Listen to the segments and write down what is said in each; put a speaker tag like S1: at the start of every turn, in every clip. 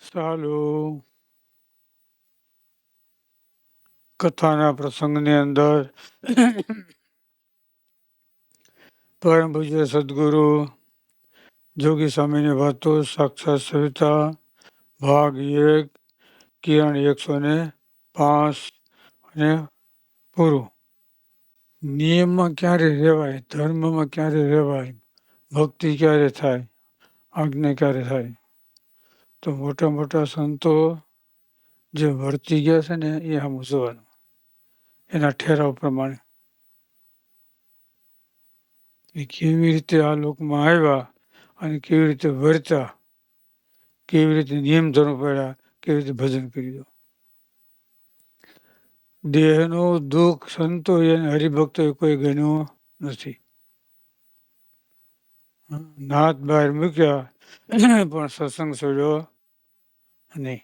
S1: સાલું કથાના પ્રસંગની અંદર પરમ પૂજ્ય સદગુરુ જોગી સ્વામીની વાતો સાક્ષાત સવિતા, ભાગ એક, કિરણ એકસો ને પાંચ અને પૂરું. નિયમમાં ક્યારે રહેવાય, ધર્મમાં ક્યારે રહેવાય, ભક્તિ ક્યારે થાય, આજ્ઞા ક્યારે થાય? તો મોટા મોટા સંતો જે વર્તી ગયા છે ને, એ આમ જોવાનું એના ઠેરાવ પ્રમાણે. એ કેવી રીતે આ લોકમાં આવ્યા અને કેવી રીતે વર્તા, કેવી રીતે નિયમ ધર્મ પડ્યા, કેવી રીતે ભજન કર્યું. દેહનું દુઃખ સંતો એને હરિભક્તો કોઈ ગણ્યો નથી. નાથ બહાર મૂક્યા. પણ સત્સંગ છોડ્યો નહીં.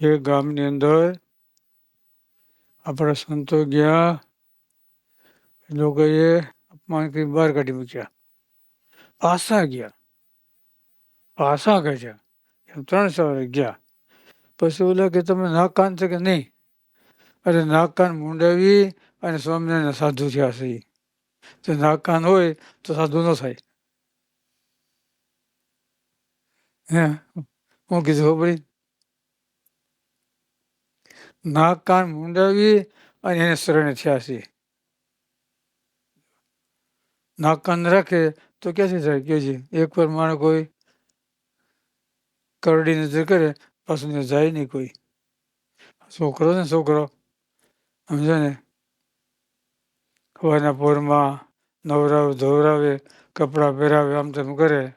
S1: એ ગામની અંદર આપણા સંતો ગયા. લોકોએ અપમાન કરી બહાર કાઢી મૂક્યા. પાસા ગયા. પાસા કાઢ્યા એમ ત્રણ સવારે ગયા. પછી ઓલા કે, તમે નાક કાન છે કે નહીં? અરે નાક કાન મુંડાવી અને સ્વામિનારાયણ સાધુ થયા છે તો નાક કાન હોય તો સાધુ ન થાય હે કીધું ખબર નાક કાન મુંડાવી અને એને શરણે થયા છે નાક કાન રાખે તો ક્યાંથી થાય છે એક વાર માણસ કોઈ કરડી નજર કરે પાછું જાય નહીં કોઈ છોકરો ને છોકરો સમજો ને સવારના પોરમાં નવરાવે ધોવરાવે, કપડાં પહેરાવે, આમ તેમ કરે.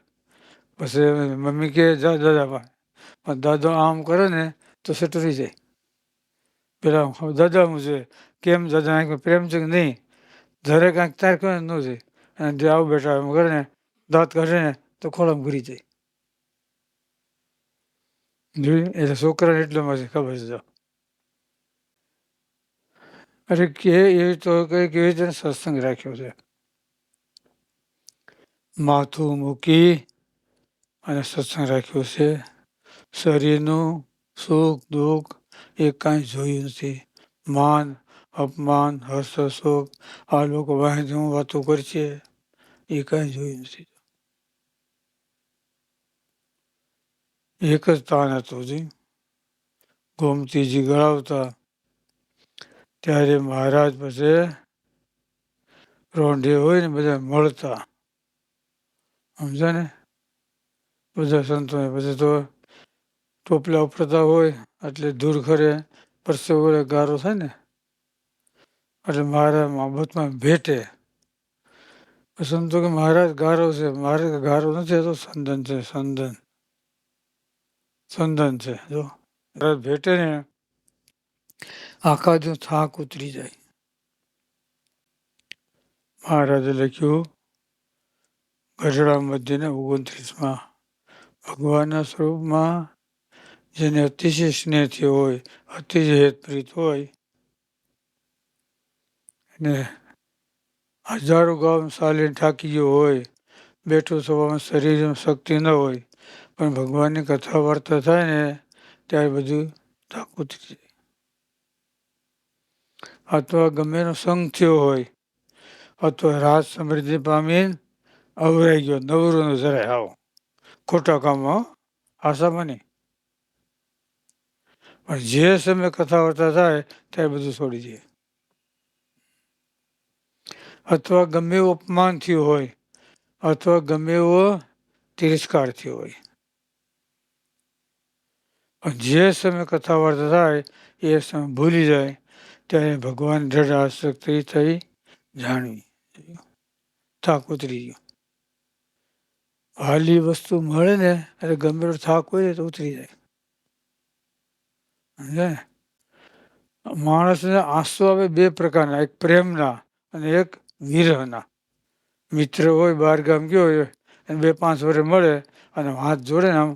S1: પછી મમ્મી કે જા દાદા પાસે. પણ દાદો આમ કરે ને તો સટરી જાય. પેલા દાદા, હું છે. કેમ દાદા? આંખમાં પ્રેમ છે કે નહીં? ઘરે કાંઈક તાર કરે ન જાય અને જે આવું બેઠા એમ કરે ને, દાંત કાઢે ને તો ખોળામ ઘૂરી જાય. જોયું? એટલે છોકરાને એટલામાં છે ખબર છે અરે કે એવી તો કઈ કેવી રીતે સત્સંગ રાખ્યો છે. માથું મૂકી અને સત્સંગ રાખ્યો છે. શરીરનું સુખ દુઃખ એ કાંઈ જોયું નથી. માન, અપમાન, હર્ષ, શોક, આ લોકો વાહે હું વાતો કરશે, એ કાંઈ જોયું નથી. એક જ તાન હતો જી. ગોમતીજી ગળાવતા ત્યારે મહારાજ પછી રોંઢે હોય ને બધા મળતા. સમજા ને? બધા સંતો પછી તો ટોપલા ઉપરતા હોય, એટલે દૂર ખરે, પરસે વડે ગારો થાય ને? એટલે મારા મહાબતમાં ભેટે. સંતો કે, મહારાજ, ગારો છે. મારે ગારો નથી તો સંદન છે, સંદન. સંદન છે. જો ભેટે ને આખા થાક ઉતરી જાય મહારાજે લખ્યું, ગઢડા મધ્યના ઓગણત્રીસમાં ભગવાનના સ્વરૂપમાં જેને અતિશય સ્નેહથી હોય, અતિશય હેતપ્રીત હોય, અને હજારો ગામ સાલીને થાકી ગયો હોય, બેઠો થવામાં શરીરમાં શક્તિ ન હોય, પણ ભગવાનની કથા વાર્તા થાય ને, ત્યારે બધું થાક ઉતરી જાય અથવા ગમે એનો સંગ થયો હોય, અથવા રાજ સમૃદ્ધિ પામીને અવરાઈ ગયો, નવરોનો જરાય આવો. ખોટા કામમાં આશામાં નહીં પણ જે સમય કથા વાર્તા થાય, ત્યારે બધું છોડી દે. અથવા ગમે એવું અપમાન થયું હોય, અથવા ગમે એવો તિરસ્કાર થયો હોય. જે સમય કથા વાર્તા થાય, એ સમય ભૂલી જાય ત્યારે ભગવાન દ્રઢ આસક્તિ થઈ જાણવી થાક ઉતરી ગયો. હાલી વસ્તુ મળે ને એટલે ગમે થાક હોય તો ઉતરી જાય. સમજે માણસને આંસુ આવે બે પ્રકારના, એક પ્રેમના અને એક વિરહના. મિત્ર હોય બહાર ગામ ગયો હોય અને બે પાંચ વર્ષ મળે અને હાથ જોડે ને આમ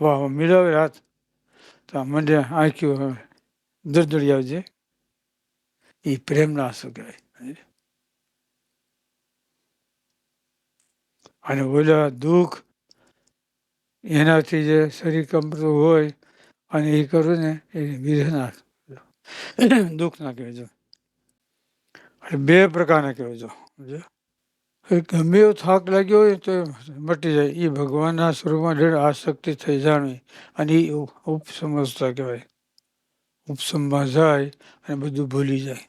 S1: વાહ મિલાવે હાથ. તો આ મંડે આંખ્યું દરદડી આવજે. એ પ્રેમના શું કહેવાય અને ઓલા દુઃખ એનાથી જે શરીર કંપતું હોય અને એ કરું ને એ વિધના દુઃખ ના કહેજો અને બે પ્રકારના કહેજો? ગમે એવો થાક લાગ્યો હોય તો મટી જાય એ ભગવાનના સ્વરૂપમાં દૃઢ આસક્તિ થઈ જાણવી અને એ ઉપસમજતા કહેવાય ઉપસમમાં જાય અને બધું ભૂલી જાય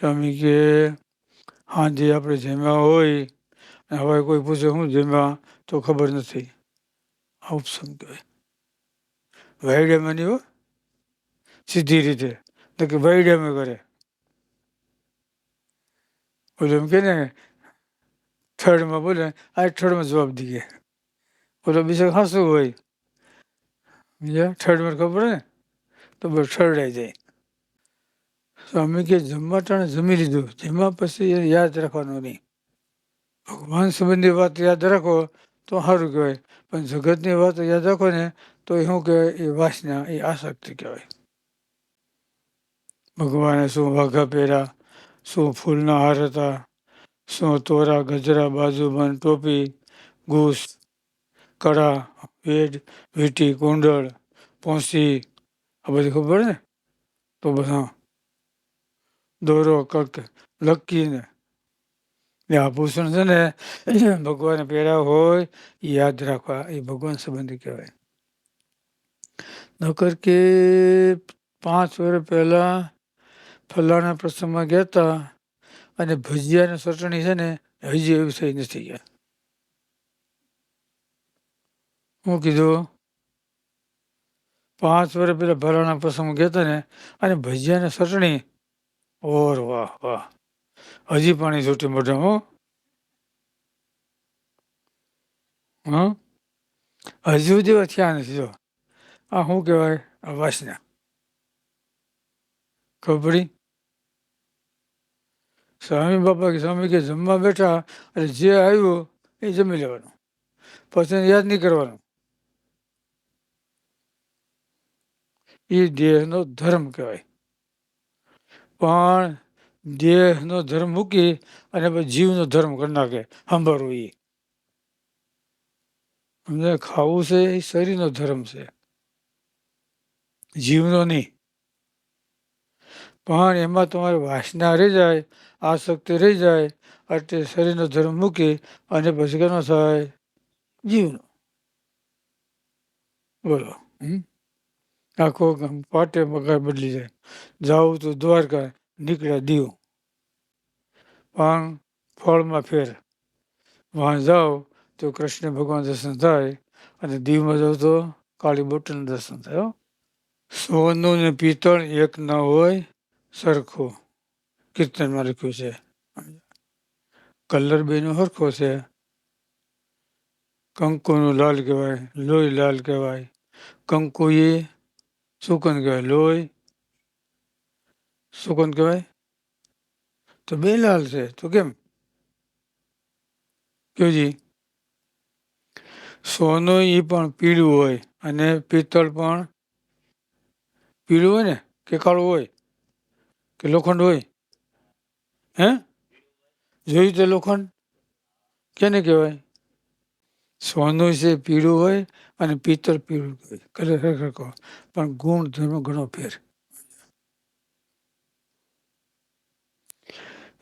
S1: સ્વામી કે હાજી આપણે જમ્યા હોય હવે કોઈ પૂછે હું જમ્યા, તો ખબર નથી. આ ઉપસમ કહેવાય વાયડામાં હો. સીધી રીતે. તો કે વાયડામાં કરે. ઓલો એમ કે ને, થર્ડમાં બોલે, આ થર્ડમાં જવાબ દઈએ ઓલો બીજા હાસું હોય. બીજા? થર્ડમાં ખબર ને? તો બસ થર્ડાઈ જાય. સ્વામી કે જમવા ટાણે જમી લીધું. જમવા પછી એને યાદ રાખવાનું નહીં. ભગવાન સંબંધી વાત યાદ રાખો તો સારું કહેવાય. પણ જગતની વાત યાદ રાખો ને તો એ શું કહેવાય, એ વાસના, એ આસક્તિ કહેવાય. ભગવાને શું વાઘા પહેર્યા શું ફૂલના હાર હતા શું તોરા ગજરા બાજુબંધ ટોપી, ઘૂસ કડા વેડ વીટી, કુંડળ, પોસી. આ બધી ખબર ને? તો બધા દોરો કક લકીને એ આભૂષણ છે ને, ભગવાન પહેર્યા હોય યાદ રાખવા એ ભગવાન સંબંધી કહેવાય. નકર કે પાંચ વર્ષ પહેલા ફલાણા પ્રસંગમાં ગયા હતા, અને ભજીયાની ચટણી છે ને, હજી એવું થઈ નથી ગયા. હું કીધું, પાંચ વર્ષ પહેલા ફલાણા પ્રસંગમાં ગયા હતા ને, અને ભજીયાની ચટણી ઓર વાહ વાહ. હજી પાણી છૂટી મોઢા હો. હજુ જેવા થયા નથી, જો. આ શું કહેવાય? આ વાસના. ખબર? સ્વામી બાપા કે, સ્વામી કે, જમવા બેઠા એટલે જે આવ્યું એ જમી લેવાનું. પછી યાદ નહીં કરવાનું. એ દેહનો ધર્મ કહેવાય. પણ દેહનો ધર્મ મૂકી અને જીવનો ધર્મ કરી નાખે. સાંભળવું એ અમને ખાવું છે એ શરીરનો ધર્મ છે. જીવનો નહીં. પણ એમાં તમારી વાસના રહી જાય, આસક્તિ રહી જાય, એટલે શરીરનો ધર્મ મૂકી અને પછી કેનો થાય? જીવનો. બોલો. હમ? આખો પાટે પગાર બદલી જાય. જાઉં તો દ્વારકા નીકળ્યા દીવ. પણ ફળમાં ફેર. વાં જાઓ તો કૃષ્ણ ભગવાન દર્શન થાય અને દીવમાં જાઓ તો કાળી બોટનું દર્શન થાય. સોનું ને પિત્તળ એક ન હોય સરખું. કીર્તનમાં લખ્યું છે. કલર બેનો સરખો છે. કંકુનું લાલ કહેવાય, લોહી લાલ કહેવાય. કંકુ એ સુકન કહેવાય? લોહી. સુકન કહેવાય? તો બે લાલ છે. તો કેમ? કેજી સોનું એ પણ પીળું હોય અને પિત્તળ પણ પીળું હોય ને? કે કાળું હોય? કે લોખંડ હોય? હે? જોયું તે લોખંડ? કેને કહેવાય? સોનું છે પીળું હોય અને પિત્તળ પીળું હોય કલર સરખો. પણ ગુણ ધર્મ ઘણો ફેર.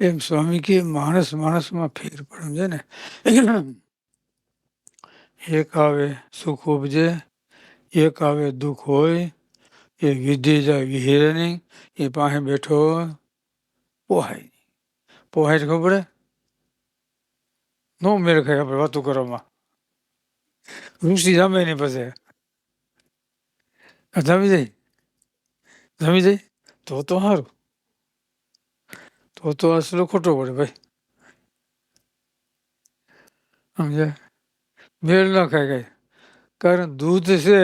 S1: એમ સ્વામી કે માણસ માણસમાં ફેર પડે છે ને. એક આવે સુખ ઉપજે એક આવે દુઃખ હોય એ વિધિ જાય વિહેરે નહીં એ પાસે બેઠો પોહાય નહીં. પોહાય ખબર નો મેળ ખાય આપણે વાતો કરવામાં. ઋષિ જમે નહીં પછી જમી જાય જમી જાય તો તો સારું તો તો અસલો ખોટો પડે ભાઈ સમજ્યા મેળ ના ખાય કઈ કારણ દૂધ છે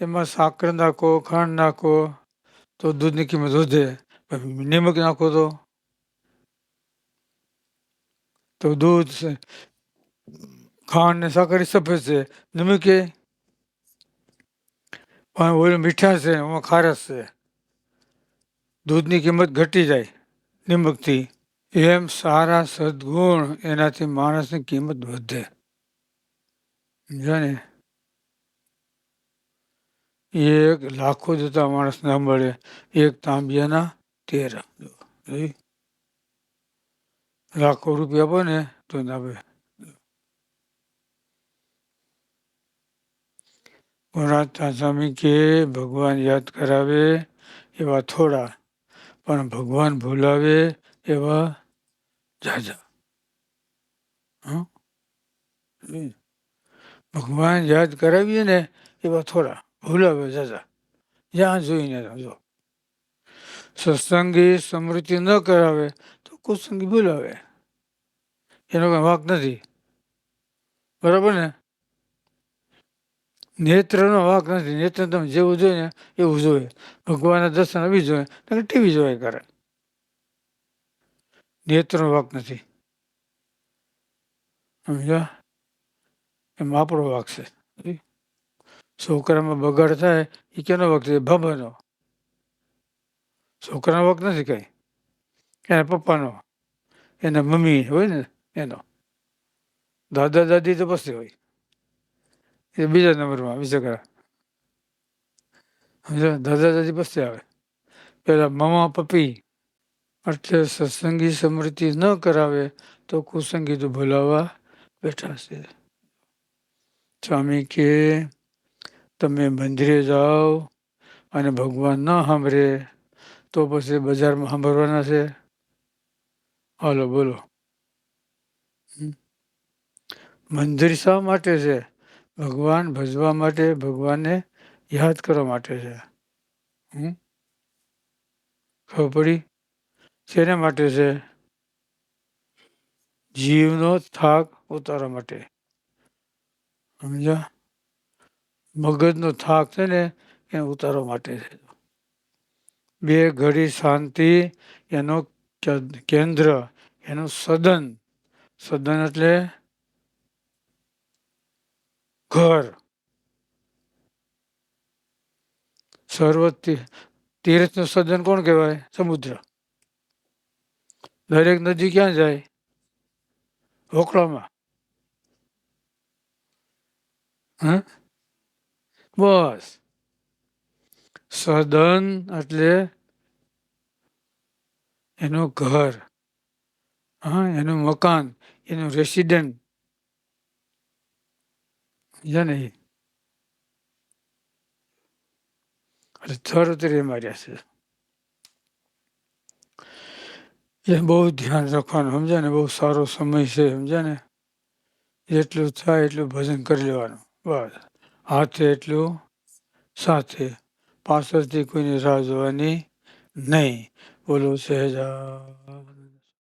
S1: એમાં સાકર નાખો ખાંડ નાખો તો દૂધની કિંમત વધે નિમક નાખો તો તો દૂધ ખાંડ ને સાકરી સફેદ છે. નિમક એ પણ ઓલું મીઠાશ છે, એમાં ખારસ છે. દૂધની કિંમત ઘટી જાય નિમકથી. એમ સારા સદગુણ એનાથી માણસની કિંમત વધે. જાણે એક લાખો જતા માણસ ના મળે એક તાંબિયાના તેર? લાખો રૂપિયા બને તો ના આવે ગુણાતા સ્વામી કે ભગવાન યાદ કરાવે એવા થોડા, પણ ભગવાન ભૂલાવે એવા ઝાઝા? ભગવાન યાદ કરાવીએ ને એવા થોડા, ભૂલાવે ઝાઝા જ્યાં જોઈને જો. સત્સંગી સ્મૃતિ ન કરાવે તો કુસંગી ભૂલાવે. એનો કઈ વાંક નથી. બરાબર ને? નેત્રનો વાંક નથી. નેત્ર તમે જેવું જોઈએ ને એવું જોઈએ. ભગવાનના દર્શન આવી જોઈએ ત્યારે ટીવી જોયા કરે. નેત્રનો વાંક નથી. સમજ્યા? એમાં આપણો વાંક છે. છોકરામાં બગાડ થાય એ કેનો વખત છે? ભાભાનો. છોકરાનો વખત નથી કંઈ. એના પપ્પાનો. એના મમ્મી હોય ને એનો. દાદા દાદી તો પછી હોય. એ બીજા નંબરમાં બિચારા સમજ્યા દાદા દાદી પછી આવે. પેલા મમા, પપ્પી એટલે સત્સંગી સમૃદ્ધિ ન કરાવે તો કુસંગી તો ભૂલાવા બેઠા છે. સ્વામી કે, તમે મંદિરે જાઓ અને ભગવાન ન સાંભળે તો પછી બજારમાં સાંભળવાના છે. હાલો, બોલો. મંદિર શા માટે છે? ભગવાન ભજવા માટે ભગવાનને યાદ કરવા માટે છે. હમ? ખબર પડી? શેના માટે છે? જીવનો થાક ઉતારવા માટે. સમજ્યા? મગજનો થાક છે ને, એ ઉતારવા માટે છે. બે ઘડી શાંતિ, એનો કેન્દ્ર, એનું સદન. સદન એટલે ઘર. સર્વ તીર્થનું સદન કોણ કહેવાય? સમુદ્ર. દરેક નદી ક્યાં જાય? હોકળામાં હા? બસ. સદન એટલે એનું ઘર. હા, એનું મકાન, એનું રેસિડન્ટ ને એટલે થર ઉતરી માર્યા છે એ બહુ ધ્યાન રાખવાનું સમજ્યા ને બહુ સારો સમય છે સમજ્યા ને જેટલું થાય એટલું ભજન કરી લેવાનું બસ હાથે એટલું સાથે પાછળથી કોઈની રાહ જોવાની નહીં બોલો સહેજા